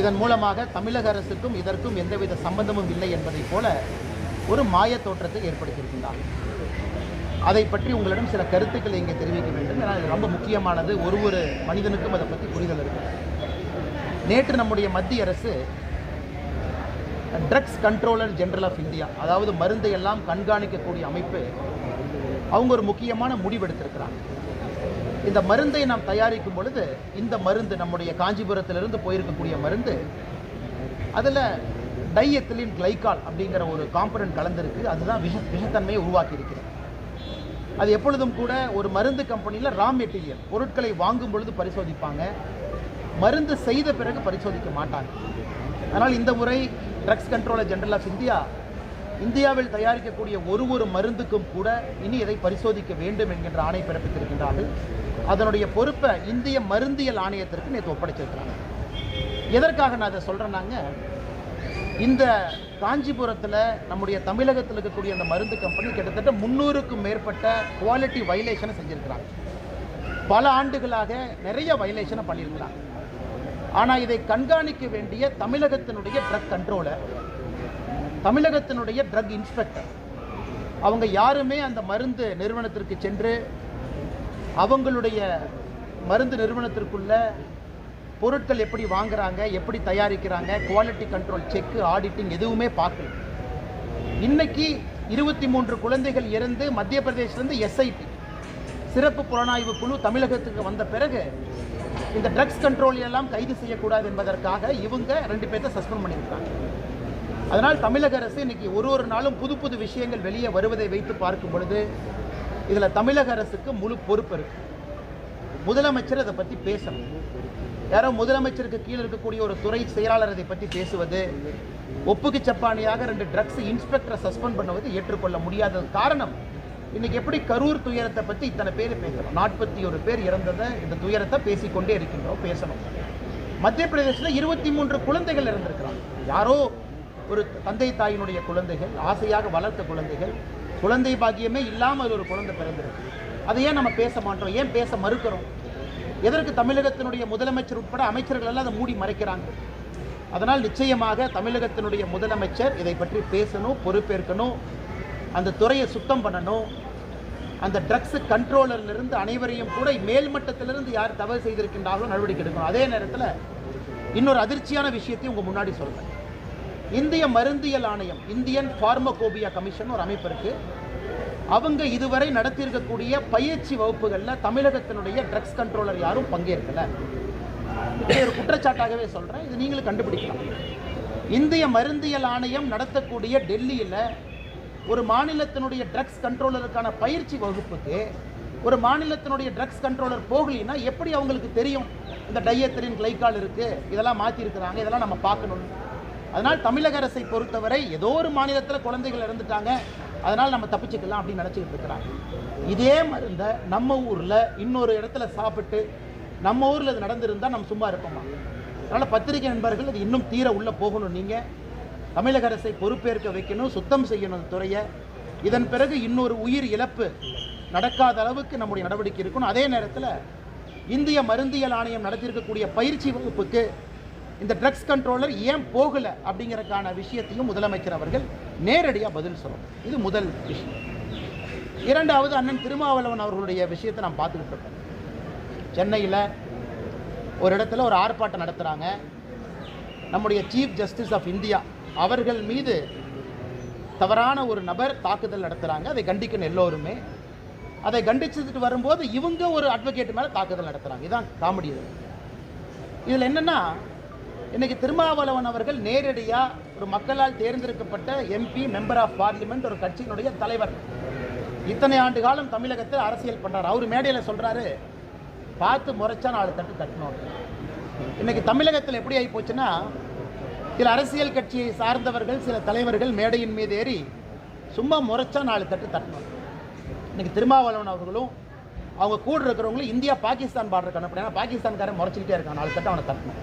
இதன் மூலமாக தமிழக அரசுக்கும் இதற்கும் எந்தவித சம்பந்தமும் இல்லை என்பதைப் போல ஒரு மாய தோற்றத்தை ஏற்படுத்தியிருக்கின்றார். அதை பற்றி உங்களிடம் சில கருத்துக்களை இங்கே தெரிவிக்க வேண்டும். ஏன்னா இது ரொம்ப முக்கியமானது. ஒரு ஒரு மனிதனுக்கும் அதை பற்றி புரிதல் இருக்கு. நேற்று நம்முடைய மத்திய அரசு drugs controller general of India அதாவது மருந்தை எல்லாம் கண்காணிக்கக்கூடிய அமைப்பு அவங்க ஒரு முக்கியமான முடிவெடுத்திருக்கிறாங்க இந்த மருந்தை நாம் தயாரிக்கும் பொழுது இந்த மருந்து நம்முடைய காஞ்சிபுரத்திலிருந்து போயிருக்கக்கூடிய மருந்து அதில் டைஎத்திலின் கிளைக்கால் அப்படிங்கிற ஒரு காம்பனன்ட் கலந்துருக்கு. அதுதான் விஷ விஷத்தன்மையை உருவாக்கி இருக்கிறது அது எப்பொழுதும் கூட ஒரு மருந்து கம்பெனியில் ரா மெட்டீரியல் பொருட்களை வாங்கும் பொழுது பரிசோதிப்பாங்க. மருந்து செய்த பிறகு பரிசோதிக்க மாட்டாங்க. அதனால் இந்த முறை drugs controller general of India இந்தியாவில் தயாரிக்கக்கூடிய ஒரு ஒரு மருந்துக்கும் கூட இனி இதை பரிசோதிக்க வேண்டும் என்கின்ற ஆணை பிறப்பித்திருக்கின்றார்கள். அதனுடைய பொறுப்பை இந்திய மருந்தியல் ஆணையத்திற்கு நேற்று ஒப்படைச்சிருக்கிறாங்க. எதற்காக நான் அதை சொல்கிறேன்னாங்க இந்த காஞ்சிபுரத்தில் நம்முடைய தமிழகத்தில் இருக்கக்கூடிய அந்த மருந்து கம்பெனி கிட்டத்தட்ட முந்நூறுக்கும் மேற்பட்ட குவாலிட்டி வைலேஷனை செஞ்சுருக்கிறாங்க. பல ஆண்டுகளாக நிறைய வைலேஷனை பண்ணியிருக்கிறாங்க. ஆனால் இதை கண்காணிக்க வேண்டிய தமிழகத்தினுடைய ட்ரக் கண்ட்ரோலர் தமிழகத்தினுடைய ட்ரக் இன்ஸ்பெக்டர் அவங்க யாருமே அந்த மருந்து நிறுவனத்திற்கு சென்று அவங்களுடைய மருந்து நிறுவனத்திற்குள்ள பொருட்கள் எப்படி வாங்குறாங்க எப்படி தயாரிக்கிறாங்க குவாலிட்டி கண்ட்ரோல் செக்கு ஆடிட்டிங் எதுவுமே பார்க்கல. இன்னைக்கு இருபத்தி மூன்று குழந்தைகள் இறந்து மத்திய பிரதேசிலிருந்து எஸ்ஐடி சிறப்பு புலனாய்வு குழு தமிழகத்துக்கு வந்த பிறகு இந்த ட்ரக்ஸ் கண்ட்ரோல் எல்லாம் கைது செய்யக்கூடாது என்பதற்காக இவங்க ரெண்டு பேர்த்த சஸ்பெண்ட் பண்ணியிருக்காங்க. அதனால் தமிழக அரசு இன்னைக்கு ஒரு ஒரு நாளும் புது புது விஷயங்கள் வெளியே வருவதை வைத்து பார்க்கும் பொழுது இதில் தமிழக அரசுக்கு முழு பொறுப்பு இருக்கு. முதலமைச்சர் அதை பற்றி பேசணும். யாரோ முதலமைச்சருக்கு கீழே இருக்கக்கூடிய ஒரு துறை செயலாளர் இதை பற்றி பேசுவது ஒப்புக்கு சப்பானியாக ரெண்டு ட்ரக்ஸ் இன்ஸ்பெக்டரை சஸ்பெண்ட் பண்ணுவது ஏற்றுக்கொள்ள முடியாதது காரணம் இன்னைக்கு எப்படி கரூர் துயரத்தை பற்றி இத்தனை பேர் பேசணும். நாற்பத்தி ஒரு பேர் இறந்ததை இந்த துயரத்தை பேசிக்கொண்டே இருக்கின்றோம் பேசணும். மத்திய பிரதேசத்தில் இருபத்தி மூன்று குழந்தைகள் இருந்திருக்கிறாங்க யாரோ ஒரு தந்தை தாயினுடைய குழந்தைகள் ஆசையாக வளர்த்த குழந்தைகள் குழந்தை பாக்கியமே இல்லாமல் ஒரு குழந்தை பிறந்திருக்கு. அதை ஏன் நம்ம பேச மாட்டோம். ஏன் பேச மறுக்கிறோம்? எதற்கு தமிழகத்தினுடைய முதலமைச்சர் உட்பட அமைச்சர்கள் எல்லாம் அதை மூடி மறைக்கிறாங்க? அதனால் நிச்சயமாக தமிழகத்தினுடைய முதலமைச்சர் இதை பற்றி பேசணும் பொறுப்பேற்கணும் அந்த துறையை சுத்தம் பண்ணணும். அந்த ட்ரக்ஸ் கண்ட்ரோலர்லேருந்து அனைவரையும் கூட மேல்மட்டத்திலிருந்து யார் தவறு செய்திருக்கின்றார்களோ நடவடிக்கை எடுக்கணும் அதே நேரத்தில் இன்னொரு அதிர்ச்சியான விஷயத்தையும் உங்கள் முன்னாடி சொல்கிறேன் இந்திய மருந்தியல் ஆணையம் இந்தியன் ஃபார்மகோபியா கமிஷன் ஒரு அமைப்பு இருக்கு. அவங்க இதுவரை நடத்தியிருக்கக்கூடிய பயிற்சி வகுப்புகளில் தமிழகத்தினுடைய ட்ரக்ஸ் கண்ட்ரோலர் யாரும் பங்கேற்கலை. இது ஒரு குற்றச்சாட்டாகவே சொல்கிறேன் இது நீங்களும் கண்டுபிடிக்கலாம். இந்திய மருந்தியல் ஆணையம் நடத்தக்கூடிய டெல்லியில் ஒரு மாநிலத்தினுடைய ட்ரக்ஸ் கண்ட்ரோலருக்கான பயிற்சி வகுப்புக்கு ஒரு மாநிலத்தினுடைய ட்ரக்ஸ் கண்ட்ரோலர் போகலின்னா எப்படி அவங்களுக்கு தெரியும்? இந்த டையத்திரின் கிளைக்கால் இருக்குது இதெல்லாம் மாற்றிருக்கிறாங்க இதெல்லாம் நம்ம பார்க்கணும். அதனால் தமிழக அரசை பொறுத்தவரை ஏதோ ஒரு மாநிலத்தில் குழந்தைகள் இறந்துட்டாங்க. அதனால் நம்ம தப்பிச்சுக்கலாம் அப்படின்னு நினச்சிக்கிட்டு இருக்கிறாங்க. இதே மருந்தை நம்ம ஊரில் இன்னொரு இடத்துல சாப்பிட்டு நம்ம ஊரில் இது நடந்திருந்தால் நம்ம சும்மா இருப்போமா? அதனால் பத்திரிகை நண்பர்கள் இது இன்னும் தீர உள்ளே போகணும் நீங்கள் தமிழக அரசை பொறுப்பேற்க வைக்கணும் சுத்தம் செய்யணும் அந்த துறையை. இதன் பிறகு இன்னொரு உயிர் இழப்பு நடக்காத அளவுக்கு நம்முடைய நடவடிக்கை இருக்கணும். அதே நேரத்தில் இந்திய மருந்தியல் ஆணையம் நடத்தியிருக்கக்கூடிய பயிற்சி வகுப்புக்கு இந்த ட்ரக்ஸ் கண்ட்ரோலர் ஏன் போகலை அப்படிங்கிறதுக்கான விஷயத்தையும் முதலமைச்சர் அவர்கள் நேரடியாக பதில் சொல்லணும். இது முதல் விஷயம். இரண்டாவது அண்ணன் திருமாவளவன் அவர்களுடைய விஷயத்தை நாம் பார்த்துக்கிட்டு இருக்கோம் சென்னையில் ஒரு இடத்துல ஒரு ஆர்ப்பாட்டம் நடத்துகிறாங்க நம்முடைய சீஃப் ஜஸ்டிஸ் ஆஃப் இந்தியா அவர்கள் மீது தவறான ஒரு நபர் தாக்குதல் நடத்துகிறாங்க அதை கண்டிக்கணும் எல்லோருமே. அதை கண்டிச்சுட்டு வரும்போது இவங்க ஒரு அட்வொகேட் மேலே தாக்குதல் நடத்துகிறாங்க இதுதான் காமெடி இதில் என்னென்னா இன்னைக்கு திருமாவளவன் அவர்கள் நேரடியாக ஒரு மக்களால் தேர்ந்தெடுக்கப்பட்ட எம்பி மெம்பர் ஆஃப் பார்லிமெண்ட் ஒரு கட்சியினுடைய தலைவர். இத்தனை ஆண்டு காலம் தமிழகத்தில் அரசியல் பண்ணுறாரு அவர் மேடையில் சொல்கிறாரு பார்த்து முறைச்சா நாலு தட்டு கட்டணும். இன்னைக்கு தமிழகத்தில் எப்படி ஆகி போச்சுன்னா சில அரசியல் கட்சியை சார்ந்தவர்கள் சில தலைவர்கள் மேடையின் மீது ஏறி சும்மா முறைச்சா நாலு தட்டு தட்டணும். இன்னைக்கு திருமாவளவன் அவர்களும் அவங்க கூட இருக்கிறவங்களும் இந்தியா பாகிஸ்தான் பார்டர் கணக்கு பாகிஸ்தான்காரன் முறைச்சிக்கிட்டே இருக்கான். நாலு தட்டு அவனை தட்டணும்.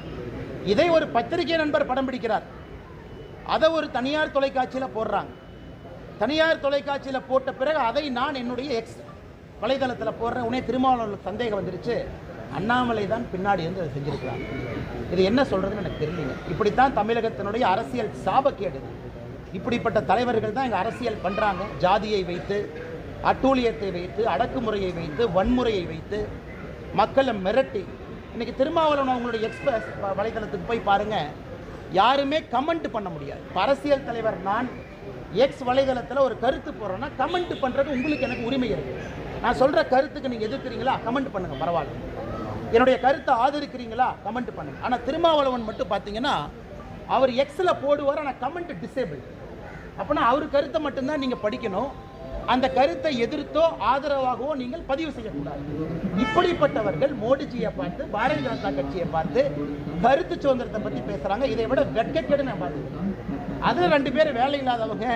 இதை ஒரு பத்திரிகை நண்பர் படம் பிடிக்கிறார். அதை ஒரு தனியார் தொலைக்காட்சியில் போடுறாங்க. தனியார் தொலைக்காட்சியில் போட்ட பிறகு அதை நான் என்னுடைய எக்ஸ் வலைதளத்தில் போடுறேன். உடனே திருமாவளவர்களுக்கு சந்தேகம் வந்துருச்சு. அண்ணாமலை தான் பின்னாடி இருந்து அதை செஞ்சுருக்கிறாங்க. இது என்ன சொல்கிறதுன்னு எனக்கு தெரியலைங்க. இப்படித்தான் தமிழகத்தினுடைய அரசியல் சாபக்கேடு. இப்படிப்பட்ட தலைவர்கள் தான் இங்கே அரசியல் பண்ணுறாங்க ஜாதியை வைத்து அட்டூழியத்தை வைத்து அடக்குமுறையை வைத்து வன்முறையை வைத்து மக்களை மிரட்டி இன்றைக்கி திருமாவளவன் அவங்களுடைய எக்ஸ்பிரஸ் வலைதளத்துக்கு போய் பாருங்கள் யாருமே கமெண்ட் பண்ண முடியாது. அரசியல் தலைவர் நான் எக்ஸ் வலைதளத்தில் ஒரு கருத்து போடுறேன்னா கமெண்ட் பண்ணுறது உங்களுக்கு எனக்கு உரிமை இருக்குது நான் சொல்கிற கருத்துக்கு நீங்கள் எதிர்க்கிறீங்களா? கமெண்ட் பண்ணுங்கள் பரவாயில்ல. என்னுடைய கருத்தை ஆதரிக்கிறீங்களா? கமெண்ட் பண்ணுங்கள் ஆனால் திருமாவளவன் மட்டும் பார்த்தீங்கன்னா அவர் எக்ஸில் போடுவார் ஆனால் கமெண்ட் டிசேபிள் அப்போனா அவர் கருத்தை மட்டும்தான் நீங்கள் படிக்கணும். அந்த கருத்தை எதிர்த்தோ ஆதரவாகவோ நீங்கள் பதிவு செய்யக்கூடாது. இப்படிப்பட்டவர்கள் மோடிஜியை பார்த்து பாரதிய ஜனதா கட்சியை பார்த்து கருத்து சுதந்திரத்தை பற்றி பேசுகிறாங்க இதை விட வெட்கக்கேடு நான் பார்த்துக்கிறேன். அதில் ரெண்டு பேர் வேலை இல்லாதவங்க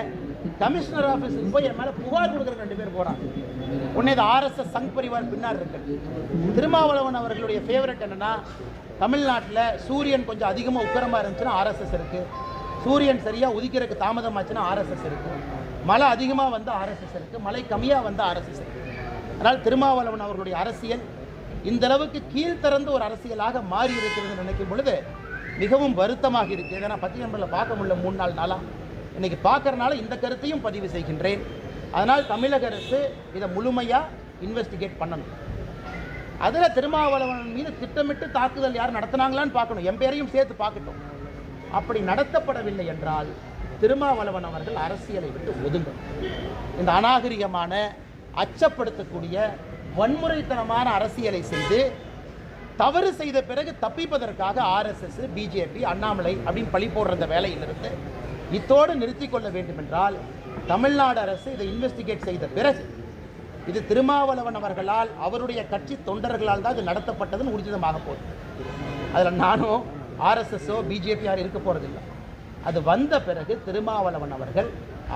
கமிஷனர் ஆஃபீஸுக்கு போய் என் மேலே புகார் கொடுக்குற ரெண்டு பேர் போகிறாங்க உன்னை இது ஆர்எஸ்எஸ் சங் பரிவார் பின்னாடி இருக்கு. திருமாவளவன் அவர்களுடைய ஃபேவரட் என்னன்னா தமிழ்நாட்டில் சூரியன் கொஞ்சம் அதிகமாக உக்கரமாக இருந்துச்சுன்னா ஆர்எஸ்எஸ் இருக்கு. சூரியன் சரியாக உதிக்கிறதுக்கு தாமதமாச்சுன்னா ஆர்எஸ்எஸ் இருக்குது மழை அதிகமாக வந்து ஆர்எஸ்எஸ் இருக்குது மழை கம்மியாக வந்து ஆர்எஸ்எஸ் இருக்குது அதனால் திருமாவளவன் அவர்களுடைய அரசியல் இந்தளவுக்கு கீழ்த்திறந்து கீழ்த்திறந்த ஒரு அரசியலாக மாறி இருக்கிறது நினைக்கும் பொழுது மிகவும் வருத்தமாக இருக்குது இதை நான் பத்தி நம்பரில் பார்க்க முடியல மூணு நாள். நாளாக இன்றைக்கி பார்க்கறனால இந்த கருத்தையும் பதிவு செய்கின்றேன். அதனால் தமிழக அரசு இதை முழுமையாக இன்வெஸ்டிகேட் பண்ணணும். அதில் திருமாவளவன் மீது திட்டமிட்டு தாக்குதல் யார் நடத்தினாங்களான்னு பார்க்கணும். என் பேரையும் சேர்த்து பார்க்கட்டும். அப்படி நடத்தப்படவில்லை என்றால் திருமாவளவன் அவர்கள் அரசியலை விட்டு ஒதுங்கும். இந்த அநாகரிகமான அச்சப்படுத்தக்கூடிய வன்முறைத்தனமான அரசியலை செய்து தவறு செய்த பிறகு தப்பிப்பதற்காக ஆர்எஸ்எஸ் பிஜேபி அண்ணாமலை அப்படின்னு பழி போடுற அந்த வேலையிலிருந்து இத்தோடு நிறுத்தி கொள்ள வேண்டுமென்றால் தமிழ்நாடு அரசு இதை இன்வெஸ்டிகேட் செய்த பிறகு இது திருமாவளவன் அவர்களால் அவருடைய கட்சி தொண்டர்களால் தான் இது நடத்தப்பட்டதுன்னு உறுதிதமாக போகுது. அதில் நானும் ஆர்எஸ்எஸ்ஸோ பிஜேபி யாரும் இருக்க போகிறதில்லை அது வந்த பிறகு திருமாவளவன் அவர்கள்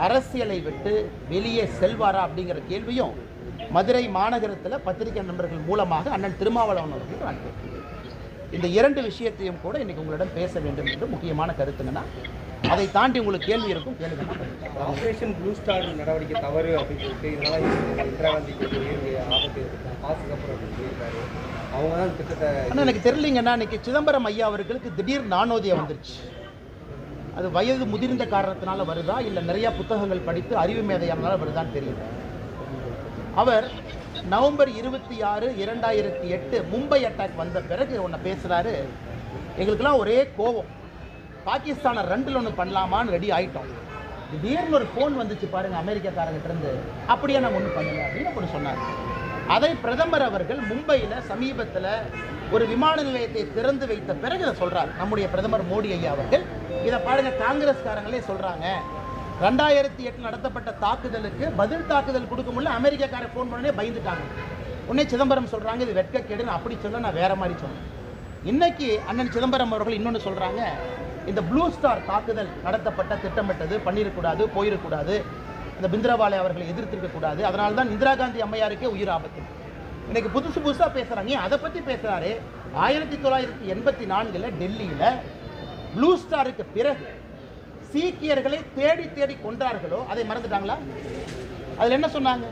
அரசியலை விட்டு வெளியே செல்வாரா அப்படிங்கிற கேள்வியும் மதுரை மாநகரத்தில் பத்திரிகை நண்பர்கள் மூலமாக அண்ணன் திருமாவளவன் அவர்கள் நான். இந்த இரண்டு விஷயத்தையும் கூட இன்னைக்கு உங்களிடம் பேச வேண்டும் என்று முக்கியமான கருத்துங்கன்னா அதை தாண்டி உங்களுக்கு கேள்வி இருக்கும் கேளுங்க. ஆபரேஷன் ப்ளூ ஸ்டார் நடவடிக்கை தவறு அப்படின்னு சொல்லிட்டு இதனால இந்திரா காந்திக்கு ஆபத்து அவங்க தான் திட்டத்தை எனக்கு தெரியலீங்கன்னா இன்னைக்கு சிதம்பரம் ஐயா அவர்களுக்கு திடீர் நானோதயம் வந்துருச்சு. அது வயது முதிர்ந்த காரணத்தினால வருதா? இல்லை நிறைய புத்தகங்கள் படித்து அறிவு மேதையானால வருதான்னு தெரியல. அவர் நவம்பர் இருபத்தி ஆறு இரண்டாயிரத்தி எட்டு மும்பை அட்டாக் வந்த பிறகு ஒன்று பேசுகிறாரு எங்களுக்கெல்லாம் ஒரே கோபம் பாகிஸ்தானை ரெண்டில் ஒன்று பண்ணலாமான்னு ரெடி ஆயிட்டோம். திடீர்னு ஒரு ஃபோன் வந்துச்சு பாருங்கள் அமெரிக்காக்காரங்கிட்ட இருந்து. அப்படியே நான் ஒன்றும் பண்ணல அப்படின்னு கூட சொன்னார். அதை பிரதமர் அவர்கள் மும்பையில் சமீபத்தில் ஒரு விமான நிலையத்தை திறந்து வைத்த பிறகு இதை சொல்கிறார் நம்முடைய பிரதமர் மோடி ஐயா அவர்கள். இதை பாருங்க காங்கிரஸ்காரங்களே சொல்கிறாங்க ரெண்டாயிரத்தி எட்டு நடத்தப்பட்ட தாக்குதலுக்கு பதில் தாக்குதல் கொடுக்க முடியல. அமெரிக்காக்காரர் ஃபோன் பண்ணனே பயந்துட்டாங்க. உடனே சிதம்பரம் சொல்கிறாங்க இது வெட்கக்கேடுன்னு அப்படி சொல்ல நான் வேற மாதிரி சொன்னேன். இன்னைக்கு அண்ணன் சிதம்பரம் அவர்கள் இன்னொன்று சொல்கிறாங்க இந்த ப்ளூ ஸ்டார் தாக்குதல் நடத்தப்பட்ட திட்டமிட்டது பண்ணிடக்கூடாது போயிடக்கூடாது இந்த பிந்திரவாலை அவர்களை எதிர்த்திருக்கக்கூடாது அதனால தான் இந்திரா காந்தி அம்மையாருக்கே உயிர் ஆபத்து. இன்னைக்கு புதுசு புதுசாக பேசுகிறாங்க அதை பற்றி பேசுகிறாரு ஆயிரத்தி தொள்ளாயிரத்தி எண்பத்தி நான்கில் டெல்லியில் ப்ளூ ஸ்டாருக்கு பிறகு சீக்கியர்களை தேடி தேடி கொன்றார்களோ அதை மறந்துட்டாங்களா? அதில் என்ன சொன்னாங்க?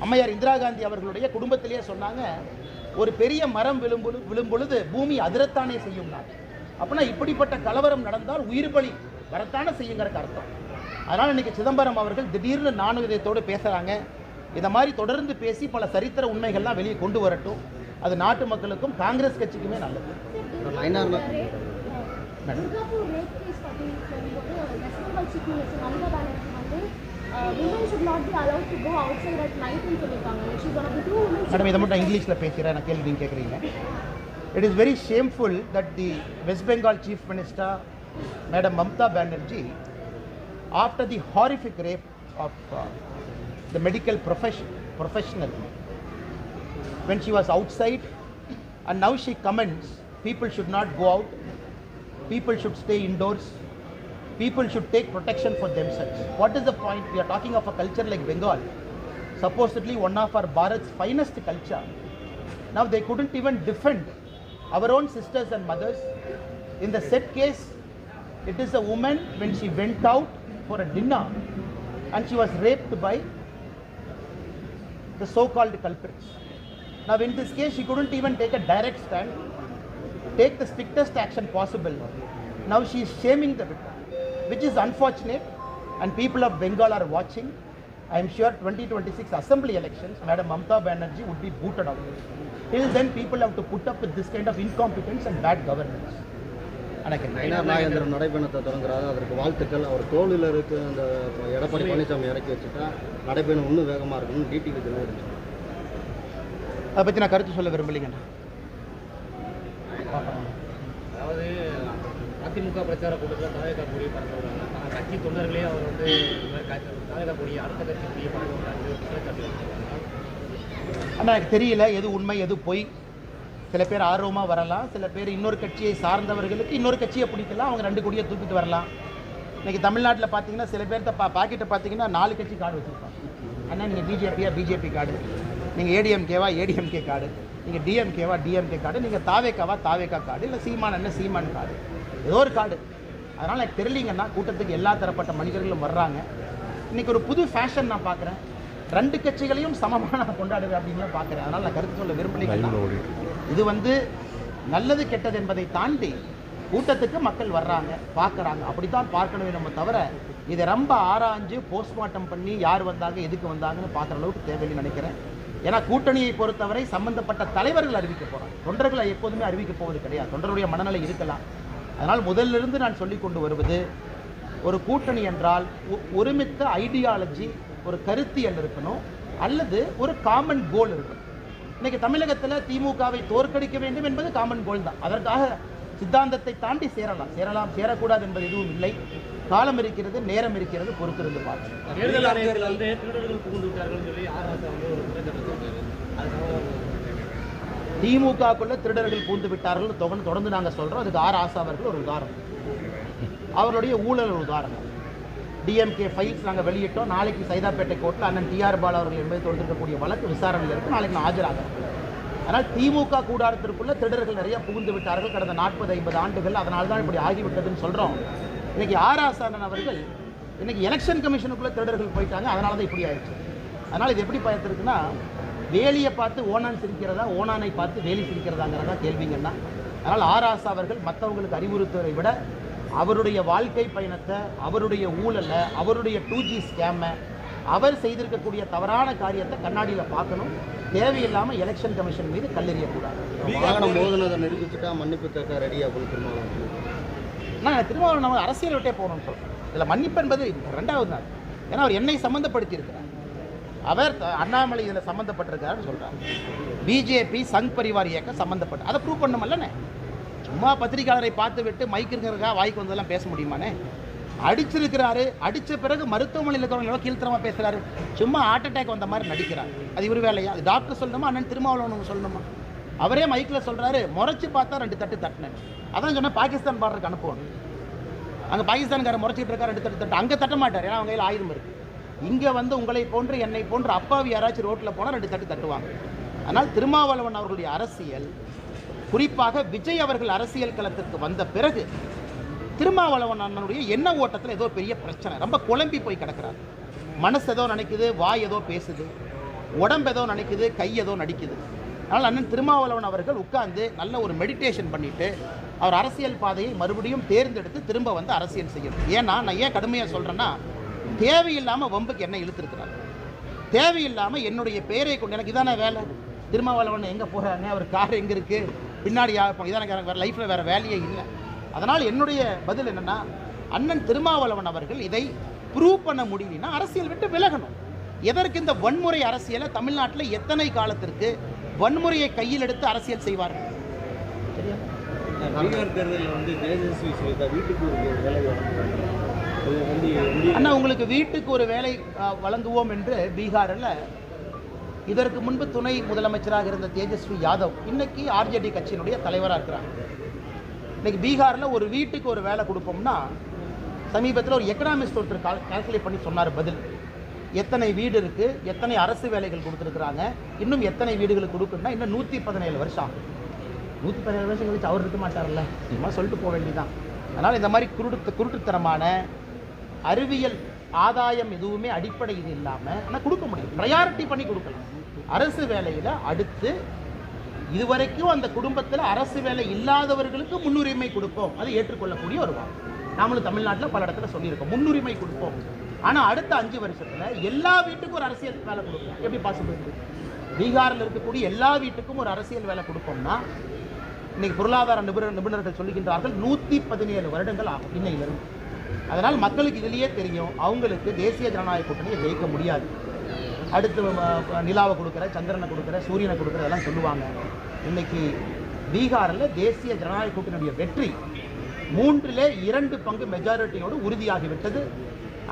அம்மையார் இந்திரா காந்தி அவர்களுடைய குடும்பத்திலேயே சொன்னாங்க ஒரு பெரிய மரம் விழும்பொழு விழும்பொழுது பூமி அதிரத்தானே செய்யும்னாங்க அப்படின்னா இப்படிப்பட்ட கலவரம் நடந்தால் உயிர் பலி வரத்தானே செய்யுங்கிறக்கு அர்த்தம் அதனால் இன்னைக்கு சிதம்பரம் அவர்கள் திடீர்னு நாணயத்தோடு பேசுகிறாங்க இதை மாதிரி தொடர்ந்து பேசி பல சரித்திர உண்மைகள்லாம் வெளியே கொண்டு வரட்டும். அது நாட்டு மக்களுக்கும் காங்கிரஸ் கட்சிக்குமே நல்லது. மேடம் இதை மட்டும் இங்கிலீஷில் பேசுகிறேன் நான் கேள்வி கேட்குறீங்க it is very shameful that the West Bengal chief minister madam Mamata Banerjee after the horrific rape of uh, the medical profession, professional when she was outside and now she comments people should not go out, people should stay indoors, people should take protection for themselves. What is the point? We are talking of a culture like Bengal, supposedly one of our Bharat's finest culture. Now they couldn't even defend our own sisters and mothers. In the set case, it is a woman when she went out for a dinner and she was raped by the so-called culprits. Now in this case, she couldn't even take a direct stand, take the strictest action possible. Now she is shaming the victim, which is unfortunate and people of Bengal are watching. I am sure 2026 assembly elections, Madam Mamta Banerjee would be booted out. Till then, people have to put up with this kind of incompetence and bad governance. Can Nainar Nagendran நடைபயணத்தை தொடங்குறாரு. அதற்கு வாழ்த்துக்கள். அவர் தோளில் இருக்கு அந்த எடப்பாடி பழனிசாமி இறக்கி வச்சுட்டா நடைபயணம் இன்னும் வேகமாக இருக்கணும் டிடிவி சொன்னார். அதை பற்றி நான் கருத்து சொல்ல விரும்பலைங்கண்ணா அதாவது அதிமுக பிரச்சார கூட்டத்தில் தலைவர் கொடியை பறக்க விடுறாங்க கட்சி தொண்டர்களே அவர் வந்து தலைவர் கொடியை அடுத்த கட்சி கொடியை வச்சிருக்காங்க. ஆனால் எனக்கு தெரியல எது உண்மை எது பொய். சில பேர் ஆர்வமாக வரலாம் சில பேர் இன்னொரு கட்சியை சார்ந்தவர்களுக்கு இன்னொரு கட்சியை பிடிக்கலாம் அவங்க ரெண்டு கொடியை தூக்கிட்டு வரலாம். இன்றைக்கி தமிழ்நாட்டில் பார்த்தீங்கன்னா சில பேர்த்த பா பாக்கெட்டை பார்த்தீங்கன்னா நாலு கட்சி கார்டு வச்சுருப்பாங்க. அண்ணா நீங்கள் பிஜேபியா பிஜேபி கார்டு? நீங்கள் ஏடிஎம்கேவா ஏடிஎம்கே கார்டு? நீங்கள் டிஎம்கேவா டிஎம்கே கார்டு? நீங்கள் தாவேக்காவா தாவேக்கா கார்டு? இல்லை சீமான் என்ன சீமான் கார்டு? ஏதோ ஒரு கார்டு. அதனால் எனக்கு தெரியலீங்கன்னா கூட்டத்துக்கு எல்லா தரப்பட்ட மனிதர்களும் வர்றாங்க. இன்றைக்கி ஒரு புது ஃபேஷன் நான் பார்க்குறேன் ரெண்டு கட்சிகளையும் சமமாக நான் கொண்டாடுவேன் அப்படின்லாம் பார்க்குறேன் அதனால் நான் கருத்து சொல்ல விரும்பலை இது வந்து நல்லது கெட்டது என்பதை தாண்டி கூட்டத்துக்கு மக்கள் வர்றாங்க பார்க்குறாங்க. அப்படித்தான் பார்க்கணுமே நம்ம தவிர இதை ரொம்ப ஆராய்ஞ்சு போஸ்ட்மார்ட்டம் பண்ணி யார் வந்தாங்க எதுக்கு வந்தாங்கன்னு பார்க்குற அளவுக்கு தேவையில்லைன்னு நினைக்கிறேன். ஏன்னா கூட்டணியை பொறுத்தவரை சம்பந்தப்பட்ட தலைவர்கள் அறிவிக்க போகிறாங்க தொண்டர்களை எப்போதுமே அறிவிக்க போவது கிடையாது. தொண்டருடைய மனநிலை இருக்கலாம். அதனால் முதலிலிருந்து நான் சொல்லி கொண்டு வருவது ஒரு கூட்டணி என்றால் ஒருமித்த ஐடியாலஜி ஒரு கருத்தியல் இருக்கணும் அல்லது ஒரு காமன் கோல் இருக்கணும். இன்னைக்கு தமிழகத்தில் திமுகவை தோற்கடிக்க வேண்டும் என்பது காமன் கோல் தான். அதற்காக சித்தாந்தத்தை தாண்டி சேரலாம். சேரலாம் சேரக்கூடாது என்பது எதுவும் இல்லை. காலம் இருக்கிறது நேரம் இருக்கிறது பொறுத்திருந்து திமுகக்குள்ள திருடர்கள் பூந்து விட்டார்கள். தொடர்ந்து தொடர்ந்து நாங்கள் சொல்கிறோம் அதுக்கு ஆர் ஆசா அவர்கள் ஒரு உதாரணம். அவருடைய ஊழல் ஒரு உதாரணம். டிஎம்கே ஃபைல்ஸ் நாங்கள் வெளியிட்டோம். நாளைக்கு சைதாப்பேட்டை கோர்ட்டில் அண்ணன் டிஆர் பாலா அவர்கள் என்பது தொடுத்திருக்கக்கூடிய வழக்கு விசாரணையில் இருக்கு நாளைக்கு நான் ஆஜராக ஆனால் திமுக கூடாரத்திற்குள்ள திருடர்கள் நிறைய புகுந்து விட்டார்கள். கடந்த நாற்பது ஐம்பது ஆண்டுகள் அதனால தான் இப்படி ஆகிவிட்டதுன்னு சொல்கிறோம் இன்னைக்கு ஆர் ஆசாரன் அவர்கள் இன்னைக்கு எலெக்ஷன் கமிஷனுக்குள்ளே திருடர்கள் போயிட்டாங்க. அதனால தான் இப்படி ஆயிடுச்சு. அதனால் இது எப்படி பார்த்துருக்குன்னா வேலியை பார்த்து ஓனான் சிரிக்கிறதா ஓனானை பார்த்து வேலி சிரிக்கிறதாங்கிறதா கேள்விங்கன்னா அதனால் ஆர் ஆசா அவர்கள் மற்றவங்களுக்கு அறிவுறுத்துவதை விட அவருடைய வாழ்க்கை பயணத்தை அவருடைய ஊழலை அவருடைய டூ ஜி ஸ்கேமை அவர் செய்திருக்கக்கூடிய தவறான காரியத்தை கண்ணாடியில் பார்க்கணும். தேவையில்லாமல் எலெக்ஷன் கமிஷன் மீது கல்லெறியக்கூடாது. வாகனம் மோதினதை நிரூபிச்சுட்டா மன்னிப்பு கேட்க ரெடி திருமாவளவன். நான் திருமாவளவன் நம்ம அரசியல் விட்டே போகணும்னு சொல்கிறேன் இதில் மன்னிப்பு என்பது ரெண்டாவது நாள். ஏன்னா அவர் என்னை சம்மந்தப்படுத்தி இருக்கிறார் அவர் அண்ணாமலை இதில் சம்மந்தப்பட்டிருக்காருன்னு சொல்கிறார் பிஜேபி சங் பரிவார் இயக்கம் சம்மந்தப்பட்ட அதை ப்ரூவ் பண்ணுமல்லண்ணே சும்மா பத்திரிகையாளரை பார்த்து விட்டு வாய்க்கு வந்ததெல்லாம் பேச முடியுமானே? அடிச்சிருக்கிறாரு அடித்த பிறகு மருத்துவமனையில் இருக்கிறவங்களோட கீழ்த்தரமாக பேசுகிறாரு சும்மா ஹார்ட் அட்டாக் வந்த மாதிரி நடிக்கிறார். அது இவர் வேலையா? அது டாக்டர் சொல்லணுமா? அண்ணன் திருமாவளவன் சொல்லணுமா? அவரே மைக்கில் சொல்கிறாரு முறைச்சி பார்த்தா ரெண்டு தட்டு தட்டினேன். அதான் சொன்னேன் பாகிஸ்தான் பார்டருக்கு அனுப்புவோம். அங்கே பாகிஸ்தான்காரன் முறைச்சிட்டு இருக்கா ரெண்டு தட்டு தட்டு. அங்கே தட்ட மாட்டார் ஏன்னா அவங்க கையில் ஆயுதம் இருக்குது இங்கே வந்து உங்களை போன்று என்னை போன்று அப்பாவி யாராச்சும் ரோட்டில் போனால் ரெண்டு தட்டு தட்டுவாங்க. ஆனால் திருமாவளவன் அவர்களுடைய அரசியல் குறிப்பாக விஜய் அவர்கள் அரசியல் களத்திற்கு வந்த பிறகு திருமாவளவன் அண்ணனுடைய எண்ண ஓட்டத்தில் ஏதோ பெரிய பிரச்சனை. ரொம்ப குழம்பி போய் கிடக்கிறார். மனசு ஏதோ நினைக்குது வாய் ஏதோ பேசுது உடம்பு ஏதோ நினைக்குது கை ஏதோ நடிக்குது. அதனால் அண்ணன் திருமாவளவன் அவர்கள் உட்கார்ந்து நல்ல ஒரு மெடிடேஷன் பண்ணிட்டு அவர் அரசியல் பாதையை மறுபடியும் தேர்ந்தெடுத்து திரும்ப வந்து அரசியல் செய்யணும். ஏன்னா நான் ஏன் கடுமையாக சொல்கிறேன்னா தேவையில்லாமல் வம்புக்கு என்ன இழுத்துருக்கிறார். தேவையில்லாமல் என்னுடைய பெயரை கொண்டு எனக்கு இதானே வேலை? திருமாவளவன் எங்கே போகிறாங்க அவர் கார் எங்கே இருக்குது பின்னாடி யா- இப்போ இதான எனக்கு வேறு லைஃப்பில் வேறு வேலையே இல்லை. அதனால் என்னுடைய பதில் என்னென்னா அண்ணன் திருமாவளவன் அவர்கள் இதை ப்ரூவ் பண்ண முடியலன்னா அரசியல் விட்டு விலகணும். எதற்கு இந்த வன்முறை அரசியலை தமிழ்நாட்டில் எத்தனை காலத்திற்கு வன்முறையை கையில் எடுத்து அரசியல் செய்வார்கள்? சரியா? அண்ணா உங்களுக்கு வீட்டுக்கு ஒரு வேலை வழங்குவோம் என்று பீகாரில் இதற்கு முன்பு துணை முதலமைச்சராக இருந்த தேஜஸ்வி யாதவ் இன்னைக்கு ஆர்ஜேடி கட்சியினுடைய தலைவராக இருக்கிறாங்க இன்னைக்கு பீகாரில் ஒரு வீட்டுக்கு ஒரு வேலை கொடுப்போம்னா சமீபத்தில் ஒரு எக்கனாமிஸ்ட் ஒருத்தர் கால் கால்குலேட் பண்ணி சொன்னார் பதில். எத்தனை வீடு இருக்குது எத்தனை அரசு வேலைகள் கொடுத்துருக்குறாங்க இன்னும் எத்தனை வீடுகளுக்கு கொடுக்குன்னா இன்னும் நூற்றி பதினேழு வருஷம் ஆகும். நூற்றி பதினேழு வருஷம் கழிச்சு அவர் இருக்க மாட்டார்ல. சும்மா சொல்லிட்டு போக வேண்டியதான் அதனால் இந்த மாதிரி குருட்டு குருட்டுத்தனமான அறிவியல் ஆதாயம் எதுவுமே அடிப்படை இது இல்லாமல் ஆனால் கொடுக்க முடியும். ப்ரையாரிட்டி பண்ணி கொடுக்கலாம். அரசு வேலையில் அடுத்து இதுவரைக்கும் அந்த குடும்பத்தில் அரசு வேலை இல்லாதவர்களுக்கு முன்னுரிமை கொடுப்போம். அது ஏற்றுக்கொள்ளக்கூடிய ஒரு வார்த்தை. நாமளும் தமிழ்நாட்டில் பல இடத்துல சொல்லியிருக்கோம். முன்னுரிமை கொடுப்போம். ஆனால் அடுத்த அஞ்சு வருஷத்தில் எல்லா வீட்டுக்கும் ஒரு அரசியல் வேலை கொடுப்போம். எப்படி பாசிபிள் பீகாரில் இருக்கக்கூடிய எல்லா வீட்டுக்கும் ஒரு அரசியல் வேலை கொடுப்போம்னா இன்னைக்கு பொருளாதார நிபுணர் நிபுணர்கள் சொல்லுகின்றார்கள் நூற்றி பதினேழு வருடங்கள் ஆகும். இன்னையிலிருந்து. அதனால் மக்களுக்கு இதிலேயே தெரியும் அவங்களுக்கு தேசிய ஜனநாயக கூட்டணியை ஜெயிக்க முடியாது. அடுத்து நிலாவை கொடுக்குற சந்திரனை கொடுக்குற சூரியனை கொடுக்குற இதெல்லாம் சொல்லுவாங்க. இன்னைக்கு பீகாரில் தேசிய ஜனநாயக கூட்டணியுடைய வெற்றி மூன்றிலே இரண்டு பங்கு மெஜாரிட்டியோடு உறுதியாகிவிட்டது.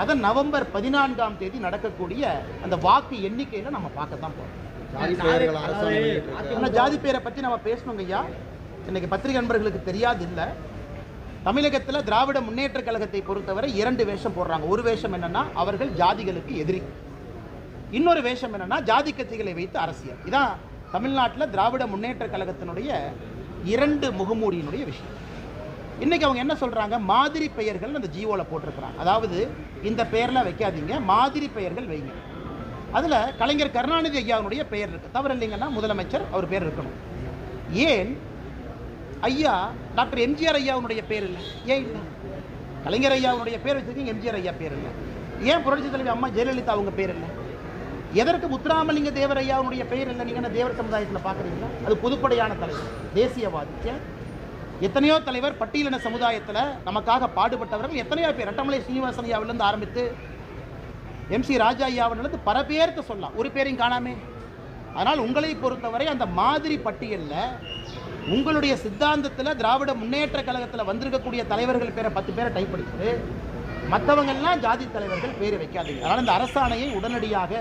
அதை நவம்பர் பதினான்காம் தேதி நடக்கக்கூடிய அந்த வாக்கு எண்ணிக்கையில் நம்ம பார்க்க தான் போகிறோம் ஜாதி பேரை பற்றி நம்ம பேசணுங்க ஐயா. இன்னைக்கு பத்திரிகை நண்பர்களுக்கு தெரியாது இல்லை. தமிழகத்தில் திராவிட முன்னேற்ற கழகத்தை பொறுத்தவரை இரண்டு வேஷம் போடுறாங்க. ஒரு வேஷம் என்னன்னா அவர்கள் ஜாதிகளுக்கு எதிரி. இன்னொரு வேஷம் என்னன்னா ஜாதி கட்சிகளை வைத்து அரசியல். இதான் தமிழ்நாட்டில் திராவிட முன்னேற்ற கழகத்தினுடைய இரண்டு முகமூடியினுடைய விஷயம். இன்றைக்கி அவங்க என்ன சொல்கிறாங்க மாதிரி பெயர்கள் அந்த ஜியோவில் போட்டிருக்கிறாங்க. அதாவது இந்த பெயர்லாம் வைக்காதீங்க மாதிரி பெயர்கள் வைங்க. அதில் கலைஞர் கருணாநிதி ஐயாவுடைய பெயர் இருக்குது தவறு இல்லைங்கன்னா முதலமைச்சர் அவர் பேர் இருக்கணும். ஏன்? ஐயா டாக்டர் எம்ஜிஆர் ஐயாவுடைய பேர் இல்லை ஏன் இல்லை கலைஞர் ஐயாவுடைய பேர் வச்சிருக்கீங்க எம்ஜிஆர் ஐயா பேர் இல்லை ஏன் புரட்சி தலைவி அம்மா ஜெயலலிதா அவங்க பேர் இல்லை எதற்கு முத்துராமலிங்க தேவர் ஐயாவுடைய பெயர் இல்லை நீங்கள் என்ன தேவர் சமுதாயத்தில் பார்க்குறீங்களா அது பொதுப்படையான தலைவர் தேசியவாதி. எத்தனையோ தலைவர் பட்டியலின சமுதாயத்தில் நமக்காக பாடுபட்டவர்கள் எத்தனையோ பேர். ரெட்டமலை சீனிவாசன் ஐயாவிலிருந்து ஆரம்பித்து எம்சி ராஜா ஐயாவிலிருந்து பல பேருக்கு சொல்லலாம். ஒரு பேரையும் காணாமே. அதனால் உங்களை பொறுத்தவரை அந்த மாதிரி பட்டியலில் உங்களுடைய சித்தாந்தத்தில் திராவிட முன்னேற்ற கழகத்தில் வந்திருக்கக்கூடிய தலைவர்கள் பேரை பத்து பேரை டைப் பண்ணிட்டு மற்றவங்கள்லாம் ஜாதி தலைவர்கள் பேர் வைக்காதீங்க. அதனால் இந்த அரசாணையை உடனடியாக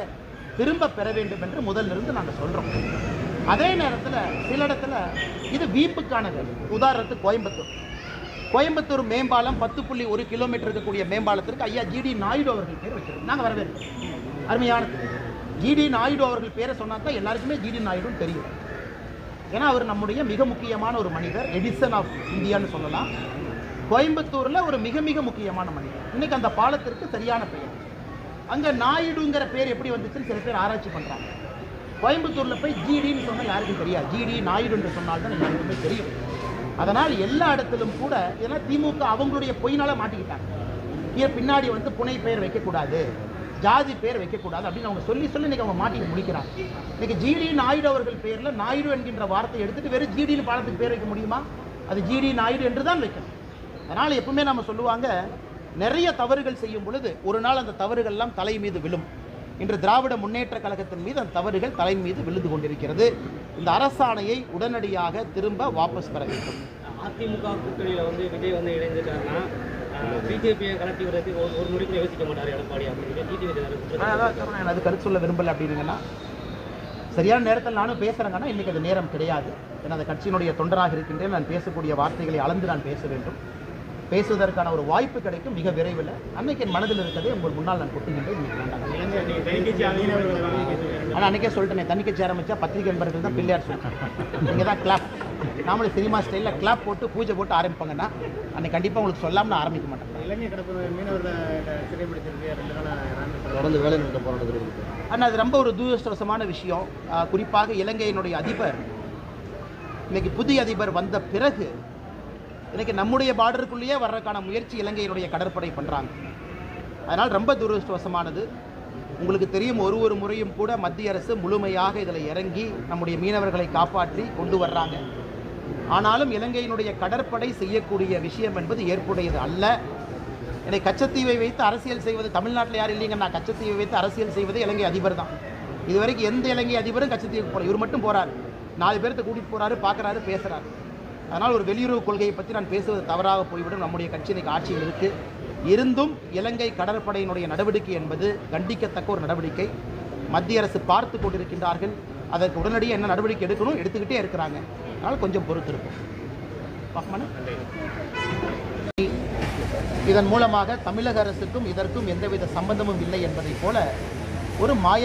திரும்ப பெற வேண்டும் என்று முதல்ல இருந்து நாங்கள் சொல்கிறோம் அதே நேரத்தில் சில இடத்துல இது வீப்புக்கான வேலை. உதாரணத்துக்கு கோயம்புத்தூர். கோயம்புத்தூர் மேம்பாலம் பத்து புள்ளி ஒரு கிலோமீட்டர் இருக்கக்கூடிய மேம்பாலத்திற்கு ஐயா ஜிடி நாயுடு அவர்கள் பேர் வச்சிருக்கோம் நாங்கள் வரவேற்கிறோம் அருமையானது ஜிடி நாயுடு அவர்கள் பேரை சொன்னா தான் எல்லாருக்குமே ஜிடி நாயுடுன்னு தெரியும். ஏன்னா அவர் நம்முடைய மிக முக்கியமான ஒரு மனிதர் எடிசன் ஆஃப் இந்தியான்னு சொல்லலாம். கோயம்புத்தூரில் ஒரு மிக மிக முக்கியமான மனிதர். இன்றைக்கி அந்த பாலத்திற்கு சரியான பெயர். அங்கே நாயுடுங்கிற பேர் எப்படி வந்துச்சுன்னு சில பேர் ஆராய்ச்சி பண்ணுறாங்க கோயம்புத்தூரில் போய் ஜிடின்னு சொன்னால் யாருக்கும் தெரியாது. ஜிடி நாயுடு என்று சொன்னால் தான் எல்லாருக்குமே தெரியும். அதனால் எல்லா இடத்திலும் கூட ஏன்னா திமுக அவங்களுடைய பொய்னால மாட்டிக்கிட்டாங்க. ஏன் பின்னாடி வந்து புனை பெயர் வைக்கக்கூடாது. ஜாதி பேர் வைக்கக்கூடாது அப்படின்னு அவங்க சொல்லி சொல்லி இன்னைக்கு அவங்க மாட்டி முடிக்கிறாங்க. இன்னைக்கு ஜிடி நாயுடு அவர்கள் பேரில் நாயுடு என்கின்ற வார்த்தையை எடுத்துட்டு வெறும் ஜிடின்னு பாலத்துக்கு பேர் வைக்க முடியுமா? அது ஜிடி நாயுடு என்று தான் வைக்கணும். அதனால் எப்பவுமே நம்ம சொல்லுவாங்க நிறைய தவறுகள் செய்யும் பொழுது ஒரு நாள் அந்த தவறுகள்லாம் தலை மீது விழும். இன்று திராவிட முன்னேற்ற கழகத்தின் மீது அந்த தவறுகள் தலை மீது விழுந்து கொண்டிருக்கிறது. இந்த அரசாணையை உடனடியாக திரும்ப வாபஸ் பெற வேண்டும். அதிமுக கூட்டணியில் வந்து விஜய் வந்து இணைஞ்சிட்டாருன்னா பிஜேபியை கலட்டி ஒரு ஒரு கூட யோசிக்க மாட்டார் எடப்பாடி அப்படின்னு நான் அது கருத்து சொல்ல விரும்பல அப்படின்னீங்கன்னா சரியான நேரத்தில் நானும் பேசுகிறேங்கன்னா இன்றைக்கி அது நேரம் கிடையாது. ஏன்னா அந்த கட்சியினுடைய தொண்டராக இருக்கின்றேன் நான் பேசக்கூடிய வார்த்தைகளை அளந்து நான் பேச வேண்டும். பேசுவதற்கான ஒரு வாய்ப்பு கிடைக்கும் மிக விரைவில். அன்னைக்கு என் மனதில் இருக்கதை உங்கள் முன்னால் நான் கொட்டுகின்றேன் ஆனால் அன்றைக்கே சொல்லிட்டேன் தண்ணி கட்சி ஆரம்பித்தா பத்திரிகை என்பர்கள் தான் பிள்ளையார் சொல்லிட்டேன் நீங்கள் தான் கிளாப் நாமளும் சினிமா ஸ்டைலில் கிளாப் போட்டு பூஜை போட்டு ஆரம்பிப்பாங்கன்னா அன்னைக்கு கண்டிப்பாக உங்களுக்கு சொல்லாமல் நான் ஆரம்பிக்க மாட்டேன். இலங்கை கடற்படை மீனவர்களை ரெண்டு தொடர்ந்து வேலை நிறுத்த போராட்டத்தில் ஆனால் அது ரொம்ப ஒரு துரதிருஷ்டவசமான விஷயம். குறிப்பாக இலங்கையினுடைய அதிபர். இன்னைக்கு புதிய அதிபர் வந்த பிறகு இன்னைக்கு நம்முடைய பார்டருக்குள்ளேயே வர்றதுக்கான முயற்சி இலங்கையினுடைய கடற்படை பண்ணுறாங்க அதனால் ரொம்ப துரதிருஷ்டவசமானது. உங்களுக்கு தெரியும் ஒரு ஒரு முறையும் கூட மத்திய அரசு முழுமையாக இதில் இறங்கி நம்முடைய மீனவர்களை காப்பாற்றி கொண்டு வர்றாங்க. ஆனாலும் இலங்கையினுடைய கடற்படை செய்யக்கூடிய விஷயம் என்பது ஏற்புடையது அல்ல. என்னை கச்சத்தீவை வைத்து அரசியல் செய்வது தமிழ்நாட்டில் யார் இல்லைங்க நான் கச்சத்தீவை வைத்து அரசியல் செய்வது இலங்கை அதிபர் தான். இதுவரைக்கும் எந்த இலங்கை அதிபரும் கச்சத்தீவுக்கு போகல இவர் மட்டும் போகிறார் நாலு பேர்த்த கூட்டிட்டு போகிறாரு பார்க்கறாரு பேசுகிறார் அதனால் ஒரு வெளியுறவு கொள்கையை பற்றி நான் பேசுவது தவறாக போய்விடும். நம்முடைய கட்சி இன்றைக்கு ஆட்சியில் இருக்குது இருந்தும் இலங்கை கடற்படையினுடைய நடவடிக்கை என்பது கண்டிக்கத்தக்க ஒரு நடவடிக்கை. மத்திய அரசு பார்த்து கொண்டிருக்கின்றார்கள். அதற்கு உடனடியாக என்ன நடவடிக்கை எடுக்கணும் எடுத்துக்கிட்டே இருக்கிறாங்க. அதனால் கொஞ்சம் பொறுத்து இருக்கும் இதன் மூலமாக தமிழக அரசுக்கும் இதற்கும் எந்தவித சம்பந்தமும் இல்லை என்பதைப் போல ஒரு மாய